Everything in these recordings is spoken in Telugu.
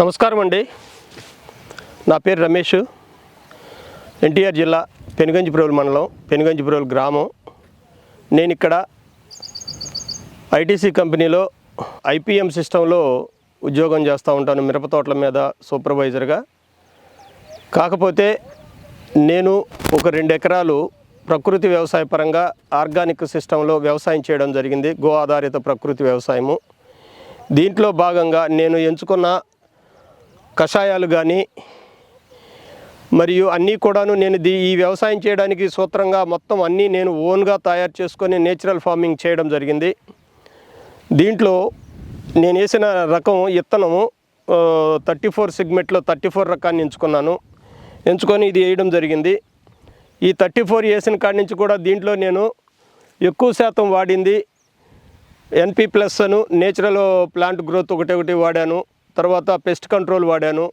నమస్కారం అండి. నా పేరు రమేష్. ఎన్టీఆర్ జిల్లా పెనుగంచిపురోలు మండలం పెనుగంచిపురోలు గ్రామం. నేను ఇక్కడ ఐటీసీ కంపెనీలో ఐపీఎం సిస్టంలో ఉద్యోగం చేస్తూ ఉంటాను మిరప తోటల మీద సూపర్వైజర్గా. కాకపోతే నేను ఒక రెండు ఎకరాలు ప్రకృతి వ్యవసాయ పరంగా ఆర్గానిక్ సిస్టంలో వ్యవసాయం చేయడం జరిగింది గో ఆధారిత ప్రకృతి వ్యవసాయము. దీంట్లో భాగంగా నేను ఎంచుకున్న కషాయాలు కానీ మరియు అన్నీ కూడాను నేను దీ ఈ వ్యవసాయం చేయడానికి సూత్రంగా మొత్తం అన్నీ నేను ఓన్గా తయారు చేసుకొని నేచురల్ ఫార్మింగ్ చేయడం జరిగింది. దీంట్లో నేను వేసిన రకం ఇత్తనము థర్టీ ఫోర్ సిగ్మెంట్లో థర్టీ ఫోర్ రకాన్ని ఎంచుకున్నాను. ఎంచుకొని ఇది వేయడం జరిగింది. ఈ థర్టీ ఫోర్ వేసిన కాడి నుంచి కూడా దీంట్లో నేను ఎక్కువ శాతం వాడింది ఎన్పి ప్లస్ అను నేచురల్ ప్లాంట్ గ్రోత్ ఒకటి ఒకటి వాడాను. తర్వాత పెస్ట్ కంట్రోల్ వాడాను.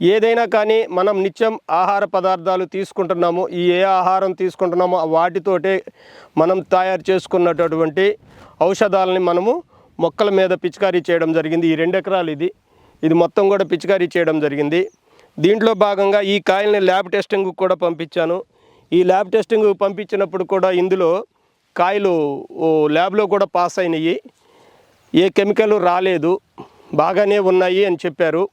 ఏదైనా కానీ మనం నిత్యం ఆహార పదార్థాలు తీసుకుంటున్నాము ఈ ఏ ఆహారం తీసుకుంటున్నామో వాటితోటే మనం తయారు చేసుకున్నటువంటి ఔషధాలని మనము మొక్కల మీద పిచికారీ చేయడం జరిగింది. ఈ రెండు ఎకరాలు ఇది. ఇది మొత్తం కూడా పిచికారీ చేయడం జరిగింది. దీంట్లో భాగంగా ఈ కాయల్ని ల్యాబ్ టెస్టింగ్ కూడా పంపించాను. ఈ ల్యాబ్ టెస్టింగ్ పంపించినప్పుడు కూడా ఇందులో కాయలు ఓ ల్యాబ్లో కూడా పాస్ అయినాయి. ఏ కెమికల్ రాలేదు. బాగానే ఉన్నాయి అని చెప్పారు.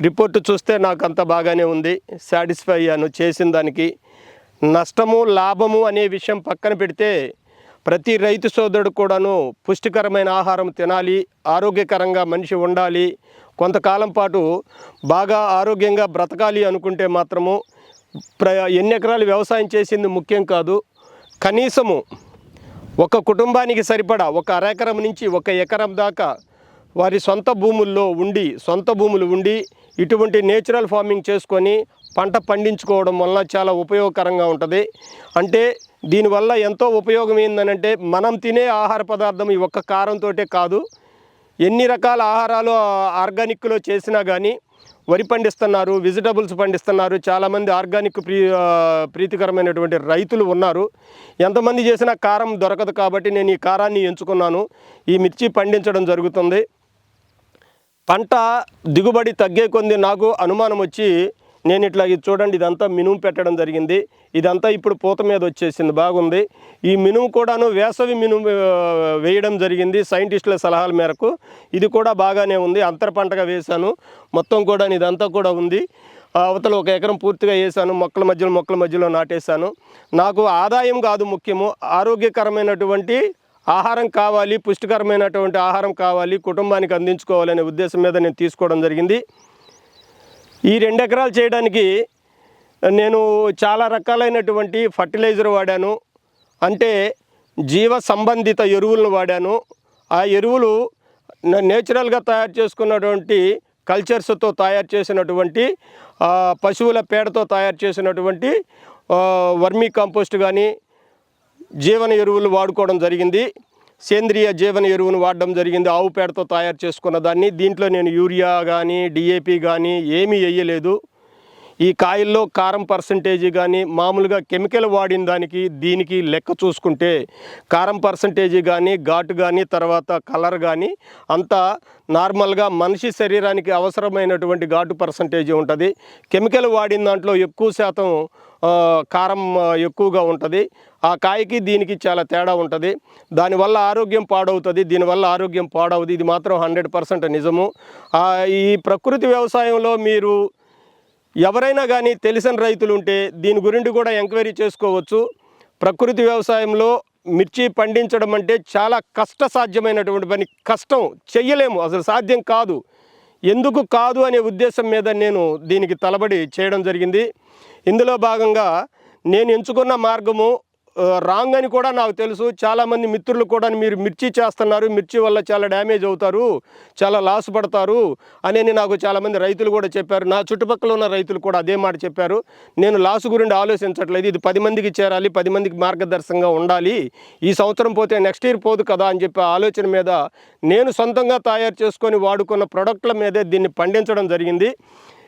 రిపోర్ట్ చూస్తే నాకు అంత బాగానే ఉంది. సాటిస్ఫై అయ్యాను. చేసిన దానికి నష్టము లాభము అనే విషయం పక్కన పెడితే ప్రతి రైతు సోదరుడు కూడాను పుష్టికరమైన ఆహారం తినాలి ఆరోగ్యకరంగా మనిషి ఉండాలి. కొంతకాలం పాటు బాగా ఆరోగ్యంగా బ్రతకాలి అనుకుంటే మాత్రము ప్ర ఎన్ని ఎకరాలు వ్యవసాయం చేసింది ముఖ్యం కాదు. కనీసము ఒక కుటుంబానికి సరిపడా ఒక అరెకరం నుంచి ఒక ఎకరం దాకా వారి సొంత భూముల్లో ఉండి సొంత భూములు ఉండి ఇటువంటి నేచురల్ ఫార్మింగ్ చేసుకొని పంట పండించుకోవడం వలన చాలా ఉపయోగకరంగా ఉంటుంది. అంటే దీనివల్ల ఎంతో ఉపయోగం ఏందనంటే మనం తినే ఆహార పదార్థం ఈ ఒక్క కారంతో కాదు. ఎన్ని రకాల ఆహారాలు ఆర్గానిక్లో చేసినా కానీ వరి పండిస్తున్నారు వెజిటబుల్స్ పండిస్తున్నారు చాలామంది ఆర్గానిక్ ప్రీ ప్రీతికరమైనటువంటి రైతులు ఉన్నారు. ఎంతమంది చేసినా కారం దొరకదు కాబట్టి నేను ఈ కారాన్ని ఎంచుకున్నాను. ఈ మిర్చి పండించడం జరుగుతుంది. పంట దిగుబడి తగ్గే కొంది నాకు అనుమానం వచ్చి నేను ఇట్లా ఇది చూడండి ఇదంతా మినుము పెట్టడం జరిగింది. ఇదంతా ఇప్పుడు పూత మీద వచ్చేసింది బాగుంది. ఈ మినుము కూడాను వేసవి మినుము వేయడం జరిగింది సైంటిస్టుల సలహాల మేరకు. ఇది కూడా బాగానే ఉంది అంతర పంటగా వేశాను. మొత్తం కూడా ఇదంతా కూడా ఉంది. అవతల ఒక ఎకరం పూర్తిగా వేసాను మొక్కల మధ్యలో మొక్కల మధ్యలో నాటేశాను. నాకు ఆదాయం కాదు ముఖ్యము ఆరోగ్యకరమైనటువంటి ఆహారం కావాలి పుష్టికరమైనటువంటి ఆహారం కావాలి కుటుంబానికి అందించుకోవాలనే ఉద్దేశం మీద నేను తీసుకోవడం జరిగింది. ఈ రెండు ఎకరాలు చేయడానికి నేను చాలా రకాలైనటువంటి ఫర్టిలైజర్ వాడాను. అంటే జీవ సంబంధిత ఎరువులను వాడాను. ఆ ఎరువులు నేచురల్గా తయారు చేసుకున్నటువంటి కల్చర్స్తో తయారు చేసినటువంటి పశువుల పేడతో తయారు చేసినటువంటి వర్మీ కంపోస్ట్ కానీ జీవన ఎరువులు వాడుకోవడం జరిగింది. సేంద్రియ జీవన ఎరువును వాడడం జరిగింది. ఆవు పేడతో తయారు చేసుకున్న దాన్ని దీంట్లో నేను యూరియా కానీ డిఏపి కానీ ఏమీ వేయలేదు. ఈ కాయల్లో కారం పర్సంటేజీ కానీ మామూలుగా కెమికల్ వాడిన దానికి దీనికి లెక్క చూసుకుంటే కారం పర్సంటేజీ కానీ ఘాటు కానీ తర్వాత కలర్ కానీ అంతా నార్మల్గా మనిషి శరీరానికి అవసరమైనటువంటి ఘాటు పర్సంటేజీ ఉంటుంది. కెమికల్ వాడిన దాంట్లో ఎక్కువ శాతం కారం ఎక్కువగా ఉంటుంది. ఆ కాయకి దీనికి చాలా తేడా ఉంటుంది. దానివల్ల ఆరోగ్యం పాడవుతుంది. దీనివల్ల ఆరోగ్యం పాడవుతుంది. ఇది మాత్రం హండ్రెడ్ పర్సెంట్ నిజము. ఈ ప్రకృతి వ్యవసాయంలో మీరు ఎవరైనా కానీ తెలిసిన రైతులు ఉంటే దీని గురించి కూడా ఎంక్వైరీ చేసుకోవచ్చు. ప్రకృతి వ్యవసాయంలో మిర్చి పండించడం అంటే చాలా కష్ట సాధ్యమైనటువంటి పని. కష్టం చెయ్యలేము అసలు సాధ్యం కాదు. ఎందుకు కాదు అనే ఉద్దేశం మీద నేను దీనికి తలబడి చేయడం జరిగింది. ఇందులో భాగంగా నేను ఎంచుకున్న మార్గము రాంగ్ అని కూడా నాకు తెలుసు. చాలామంది మిత్రులు కూడా మీరు మిర్చి చేస్తున్నారు. మిర్చి వల్ల చాలా డ్యామేజ్ అవుతారు. చాలా లాస్ పడతారు అని నాకు చాలామంది రైతులు కూడా చెప్పారు. నా చుట్టుపక్కల ఉన్న రైతులు కూడా అదే మాట చెప్పారు. నేను లాస్ గురించి ఆలోచించట్లేదు. ఇది పది మందికి చేరాలి పది మందికి మార్గదర్శకంగా ఉండాలి. ఈ సంవత్సరం పోతే నెక్స్ట్ ఇయర్ పోదు కదా అని చెప్పి ఆలోచన మీద నేను సొంతంగా తయారు చేసుకొని వాడుకున్న ప్రొడక్ట్ల మీదే దీన్ని పండించడం జరిగింది.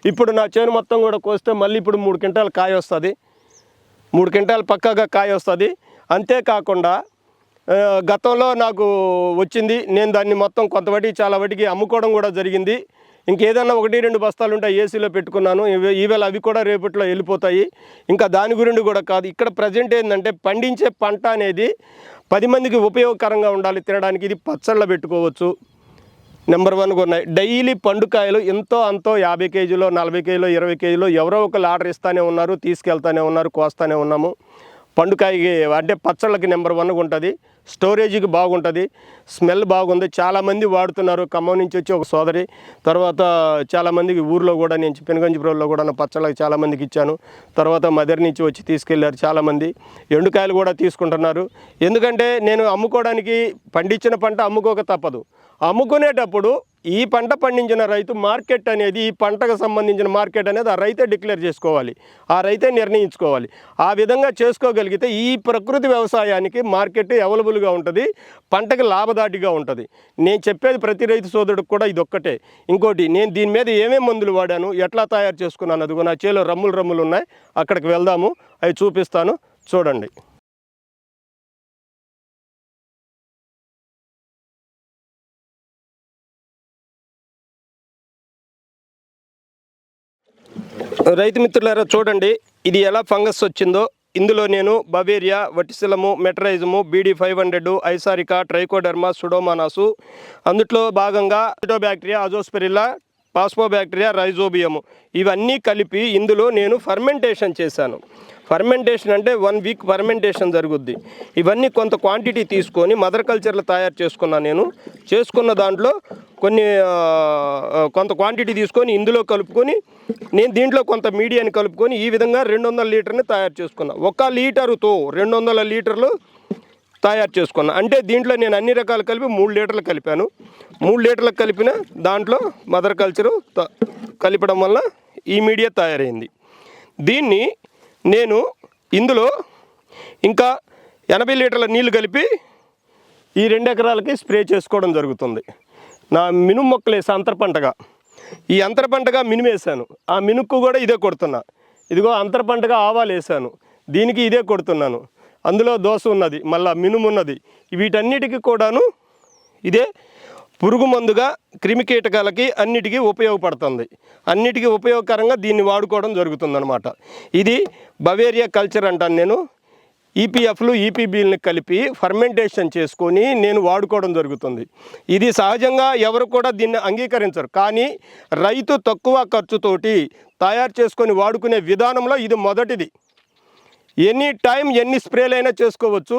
ఇప్పుడు నా చేను మొత్తం కూడా కోస్తే మళ్ళీ ఇప్పుడు మూడు క్వింటాలు కాయ వస్తుంది. మూడు క్వింటాలు పక్కాగా కాయ వస్తుంది. అంతేకాకుండా గతంలో నాకు వచ్చింది. నేను దాన్ని మొత్తం కొంత వాటికి చాలా వాటికి అమ్ముకోవడం కూడా జరిగింది. ఇంకేదన్నా ఒకటి రెండు బస్తాలు ఉంటాయి ఏసీలో పెట్టుకున్నాను. ఈవేళ అవి కూడా రేపట్లో వెళ్ళిపోతాయి. ఇంకా దాని గురించి కూడా కాదు. ఇక్కడ ప్రజెంట్ ఏంటంటే పండించే పంట అనేది పది మందికి ఉపయోగకరంగా ఉండాలి తినడానికి. ఇది పచ్చళ్ళ పెట్టుకోవచ్చు. నెంబర్ వన్గా ఉన్నాయి. డైలీ పండుకాయలు ఎంతో అంతో యాభై కేజీలో నలభై కేజీలో ఇరవై కేజీలో ఎవరో ఒకరు ఆర్డర్ ఇస్తానే ఉన్నారు తీసుకెళ్తానే ఉన్నారు కోస్తానే ఉన్నాము. పండుకాయకి అంటే పచ్చళ్ళకి నెంబర్ వన్గా ఉంటుంది. స్టోరేజీకి బాగుంటుంది. స్మెల్ బాగుంది. చాలామంది వాడుతున్నారు. ఖమ్మం నుంచి వచ్చి ఒక సోదరి తర్వాత చాలామందికి ఊర్లో కూడా నేను పెనుగంజిపురంలో కూడా పచ్చళ్ళకి చాలామందికి ఇచ్చాను. తర్వాత మదర్ నుంచి వచ్చి తీసుకెళ్ళారు చాలామంది. ఎండుకాయలు కూడా తీసుకుంటున్నారు. ఎందుకంటే నేను అమ్ముకోవడానికి పండించిన పంట అమ్ముకోక తప్పదు. అమ్ముకునేటప్పుడు ఈ పంట పండించిన రైతు మార్కెట్ అనేది ఈ పంటకు సంబంధించిన మార్కెట్ అనేది ఆ రైతే డిక్లేర్ చేసుకోవాలి ఆ రైతే నిర్ణయించుకోవాలి. ఆ విధంగా చేసుకోగలిగితే ఈ ప్రకృతి వ్యవసాయానికి మార్కెట్ అవైలబుల్గా ఉంటుంది పంటకి లాభదాటిగా ఉంటుంది. నేను చెప్పేది ప్రతి రైతు సోదరుడికి కూడా ఇది ఒక్కటే ఇంకోటి నేను దీని మీద ఏమేమి మందులు వాడాను ఎట్లా తయారు చేసుకున్నాను అదిగో నా చేలో రమ్ములు రమ్ములు ఉన్నాయి అక్కడికి వెళ్దాము అవి చూపిస్తాను చూడండి. రైతు మిత్రులారా చూడండి ఇది ఎలా ఫంగస్ వచ్చిందో. ఇందులో నేను బవేరియా వటిసిలము మెటరైజము బీడీ ఫైవ్ హండ్రెడ్ ఐసారికా ట్రైకోడర్మా సుడోమానాసు. అందుట్లో భాగంగా బ్యాక్టీరియా అజోస్పెరిల్లా పాస్పోబ్యాక్టీరియా రైజోబియము. ఇవన్నీ కలిపి ఇందులో నేను ఫర్మెంటేషన్ చేశాను. ఫర్మెంటేషన్ అంటే వన్ వీక్ ఫర్మెంటేషన్ జరుగుద్ది. ఇవన్నీ కొంత క్వాంటిటీ తీసుకొని మదర్ కల్చర్లు తయారు చేసుకున్నాను నేను. చేసుకున్న దాంట్లో కొన్ని కొంత క్వాంటిటీ తీసుకొని ఇందులో కలుపుకొని నేను దీంట్లో కొంత మీడియాని కలుపుకొని ఈ విధంగా రెండు వందల లీటర్ని తయారు చేసుకున్నా. ఒక లీటరుతో రెండు వందల లీటర్లు తయారు చేసుకున్నా. అంటే దీంట్లో నేను అన్ని రకాలు కలిపి మూడు లీటర్లు కలిపాను. మూడు లీటర్లు కలిపిన దాంట్లో మదర్ కల్చరు త- కలిపడం వల్ల ఈ మీడియా తయారైంది. దీన్ని నేను ఇందులో ఇంకా ఎనభై లీటర్ల నీళ్ళు కలిపి ఈ రెండు ఎకరాలకి స్ప్రే చేసుకోవడం జరుగుతుంది. నా మినుము మొక్కలు వేసా అంతర పంటగా. ఈ అంతర పంటగా మినుము వేసాను. ఆ మినుక్కు కూడా ఇదే కొడుతున్నా. ఇదిగో అంతర పంటగా ఆవాలు వేసాను. దీనికి ఇదే కొడుతున్నాను. అందులో దోశ ఉన్నది మళ్ళా మినుము ఉన్నది. వీటన్నిటికీ కూడాను ఇదే పురుగు మందుగా క్రిమికీటకాలకి అన్నిటికీ ఉపయోగపడుతుంది. అన్నిటికీ ఉపయోగకరంగా దీన్ని వాడుకోవడం జరుగుతుందన్నమాట. ఇది బవేరియా కల్చర్ అంటాను నేను. ఈపీఎఫ్లు ఈపీబీలని కలిపి ఫర్మెంటేషన్ చేసుకొని నేను వాడుకోవడం జరుగుతుంది. ఇది సహజంగా ఎవరు కూడా దీన్ని అంగీకరించరు. కానీ రైతు తక్కువ ఖర్చుతోటి తయారు చేసుకొని వాడుకునే విధానంలో ఇది మొదటిది. ఎనీ టైం ఎన్ని స్ప్రేలైనా చేసుకోవచ్చు.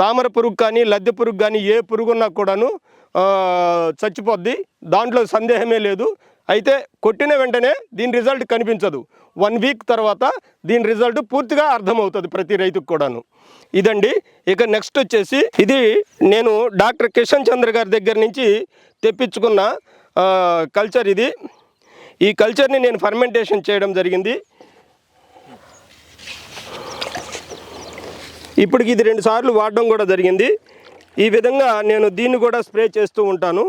తామర పురుగు కానీ లద్దె పురుగు కానీ ఏ పురుగున్నా కూడాను చచ్చిపోద్ది. దాంట్లో సందేహమే లేదు. అయితే కొట్టిన వెంటనే దీని రిజల్ట్ కనిపించదు. వన్ వీక్ తర్వాత దీని రిజల్ట్ పూర్తిగా అర్థమవుతుంది ప్రతి రైతుకు కూడాను. ఇదండి. ఇక నెక్స్ట్ వచ్చేసి ఇది నేను డాక్టర్ కిషన్ చంద్ర గారి దగ్గర నుంచి తెప్పించుకున్న కల్చర్ ఇది. ఈ కల్చర్ని నేను ఫర్మెంటేషన్ చేయడం జరిగింది. ఇప్పటికి ఇది రెండు సార్లు వాడడం కూడా జరిగింది. ఈ విధంగా నేను దీన్ని కూడా స్ప్రే చేస్తూ ఉంటాను.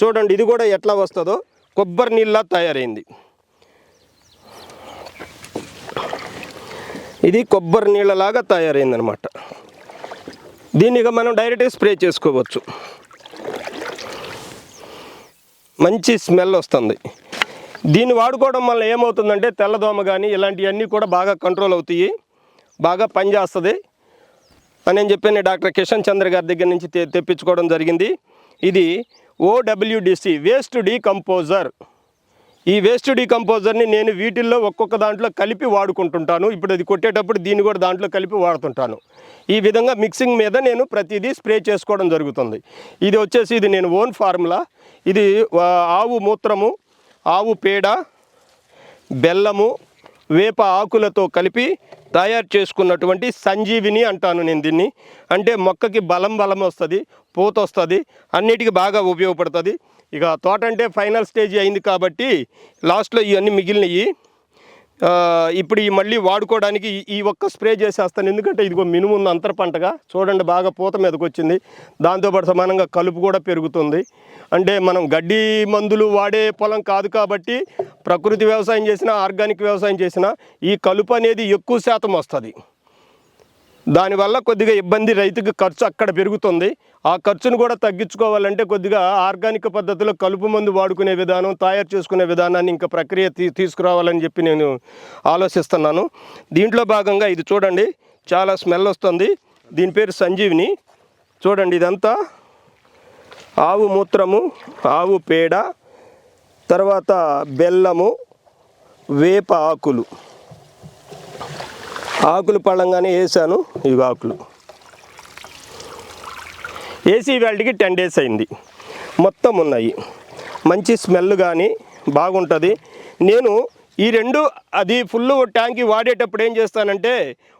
చూడండి ఇది కూడా ఎట్లా వస్తుందో. కొబ్బరి నీళ్ళ తయారైంది. ఇది కొబ్బరి నీళ్ళలాగా తయారైంది అనమాట దీన్ని ఇక మనం డైరెక్ట్గా స్ప్రే చేసుకోవచ్చు. మంచి స్మెల్ వస్తుంది. దీన్ని వాడుకోవడం వల్ల ఏమవుతుందంటే తెల్లదోమ కానీ ఇలాంటివన్నీ కూడా బాగా కంట్రోల్ అవుతాయి. బాగా పనిచేస్తుంది అని నేను చెప్పాను డాక్టర్ కిషన్ చంద్ర గారి దగ్గర నుంచి తె తెప్పించుకోవడం జరిగింది. ఇది ఓడబ్ల్యూడిసి వేస్ట్ డీకంపోజర్ ఈ వేస్ట్ డీకంపోజర్ని నేను వీటిల్లో ఒక్కొక్క దాంట్లో కలిపి వాడుకుంటుంటాను. ఇప్పుడు అది కొట్టేటప్పుడు దీన్ని కూడా దాంట్లో కలిపి వాడుతుంటాను. ఈ విధంగా మిక్సింగ్ మీద నేను ప్రతిదీ స్ప్రే చేసుకోవడం జరుగుతుంది. ఇది వచ్చేసి ఇది నేను ఓన్ ఫార్ములా ఇది ఆవు మూత్రము ఆవు పేడ బెల్లము వేప ఆకులతో కలిపి తయారు చేసుకున్నటువంటి సంజీవిని అంటాను నేను దీన్ని. అంటే మొక్కకి బలం బలం వస్తుంది పూత వస్తుంది అన్నిటికీ బాగా ఉపయోగపడుతుంది. ఇక తోట అంటే ఫైనల్ స్టేజ్ అయింది కాబట్టి లాస్ట్లో ఇవన్నీ మిగిలినవి ఇప్పుడు ఈ మళ్ళీ వాడుకోవడానికి ఈ- ఈ ఒక్క స్ప్రే చేసేస్తాను. ఎందుకంటే ఇదిగో మినుము ఉంది అంతర పంటగా. చూడండి బాగా పూత మీదకి వచ్చింది దాంతోపాటు సమానంగా కలుపు కూడా పెరుగుతుంది. అంటే మనం గడ్డి మందులు వాడే పొలం కాదు కాబట్టి ప్రకృతి వ్యవసాయం చేసినా ఆర్గానిక్ వ్యవసాయం చేసినా ఈ కలుపు అనేది ఎక్కువ శాతం వస్తుంది. దానివల్ల కొద్దిగా ఇబ్బంది రైతుకి ఖర్చు అక్కడ పెరుగుతుంది. ఆ ఖర్చును కూడా తగ్గించుకోవాలంటే కొద్దిగా ఆర్గానిక్ పద్ధతిలో కలుపు మందు వాడుకునే విధానం తయారు చేసుకునే విధానాన్ని ఇంకా ప్రక్రియ తీ తీసుకురావాలని చెప్పి నేను ఆలోచిస్తున్నాను. దీంట్లో భాగంగా ఇది చూడండి చాలా స్మెల్ వస్తుంది. దీని పేరు సంజీవిని. చూడండి ఇదంతా. ఆవు మూత్రము ఆవు పేడ తర్వాత బెల్లము వేప ఆకులు. ఆకులు పడంగానే వేసాను ఇవి ఆకులు. ఏసీ వేల్ట్కి టెన్ డేస్ అయింది. మొత్తం ఉన్నాయి. మంచి స్మెల్ కానీ బాగుంటుంది. నేను ఈ రెండు అది ఫుల్ ట్యాంకీ వాడేటప్పుడు ఏం చేస్తానంటే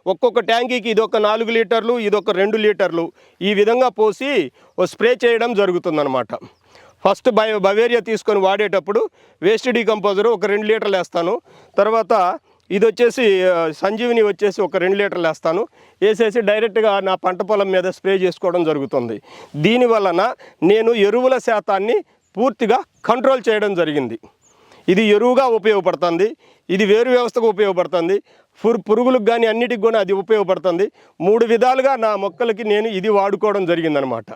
ఒక్కొక్క ట్యాంకీకి ఇది ఒక నాలుగు లీటర్లు ఇది ఒక రెండు లీటర్లు ఈ విధంగా పోసి ఓ స్ప్రే చేయడం జరుగుతుందన్నమాట. ఫస్ట్ బయో బవేరియా తీసుకొని వాడేటప్పుడు వేస్ట్ డీకంపోజర్ ఒక రెండు లీటర్లు వేస్తాను. తర్వాత ఇది వచ్చేసి సంజీవిని వచ్చేసి ఒక రెండు లీటర్లు వేస్తాను. వేసేసి డైరెక్ట్గా నా పంట పొలం మీద స్ప్రే చేసుకోవడం జరుగుతుంది. దీని వలన నేను ఎరువుల శాతాన్ని పూర్తిగా కంట్రోల్ చేయడం జరిగింది. ఇది ఎరువుగా ఉపయోగపడుతుంది. ఇది వేరు వ్యవస్థకు ఉపయోగపడుతుంది. పురు పురుగులకు కానీ అన్నిటికి కూడా అది ఉపయోగపడుతుంది. మూడు విధాలుగా నా మొక్కలకి నేను ఇది వాడుకోవడం జరిగిందనమాట.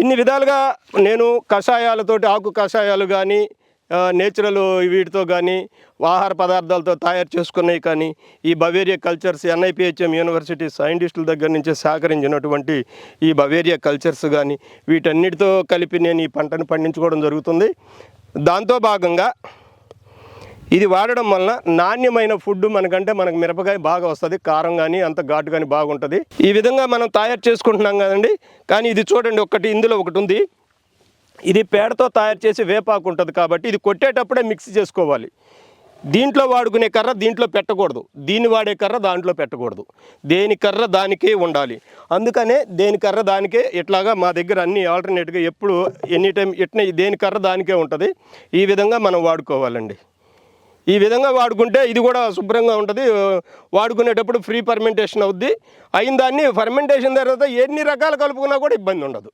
ఇన్ని విధాలుగా నేను కషాయాలతోటి ఆకు కషాయాలు కానీ నేచురల్ వీటితో కానీ ఆహార పదార్థాలతో తయారు చేసుకున్నవి కానీ ఈ బవేరియా కల్చర్స్ ఎన్ఐపిహెచ్ఎం యూనివర్సిటీ సైంటిస్టుల దగ్గర నుంచి సేకరించినటువంటి ఈ బవేరియా కల్చర్స్ కానీ వీటన్నిటితో కలిపి నేను ఈ పంటను పండించుకోవడం జరుగుతుంది. దాంతో భాగంగా ఇది వాడడం వలన నాణ్యమైన ఫుడ్ మనకంటే మనకు మిరపకాయ బాగా వస్తుంది కారం కానీ అంత ఘాటు కానీ బాగుంటుంది. ఈ విధంగా మనం తయారు చేసుకుంటున్నాం కదండి. కానీ ఇది చూడండి ఒకటి ఇందులో ఒకటి ఉంది. ఇది పేడతో తయారు చేసి వేపాకు ఉంటుంది కాబట్టి ఇది కొట్టేటప్పుడే మిక్స్ చేసుకోవాలి. దీంట్లో వాడుకునే కర్ర దీంట్లో పెట్టకూడదు. దీన్ని వాడే కర్ర దాంట్లో పెట్టకూడదు. దేని కర్ర దానికే ఉండాలి. అందుకనే దేని కర్ర దానికే ఇట్లాగా మా దగ్గర అన్ని ఆల్టర్నేట్గా ఎప్పుడు ఎనీ టైం ఎట్నే దేని కర్ర దానికే ఉంటుంది. ఈ విధంగా మనం వాడుకోవాలండి. ఈ విధంగా వాడుకుంటే ఇది కూడా శుభ్రంగా ఉంటుంది. వాడుకునేటప్పుడు ఫ్రీ ఫర్మెంటేషన్ అవుద్ది. అయిన దాన్ని ఫర్మెంటేషన్ తర్వాత ఎన్ని రకాలు కలుపుకున్నా కూడా ఇబ్బంది ఉండదు.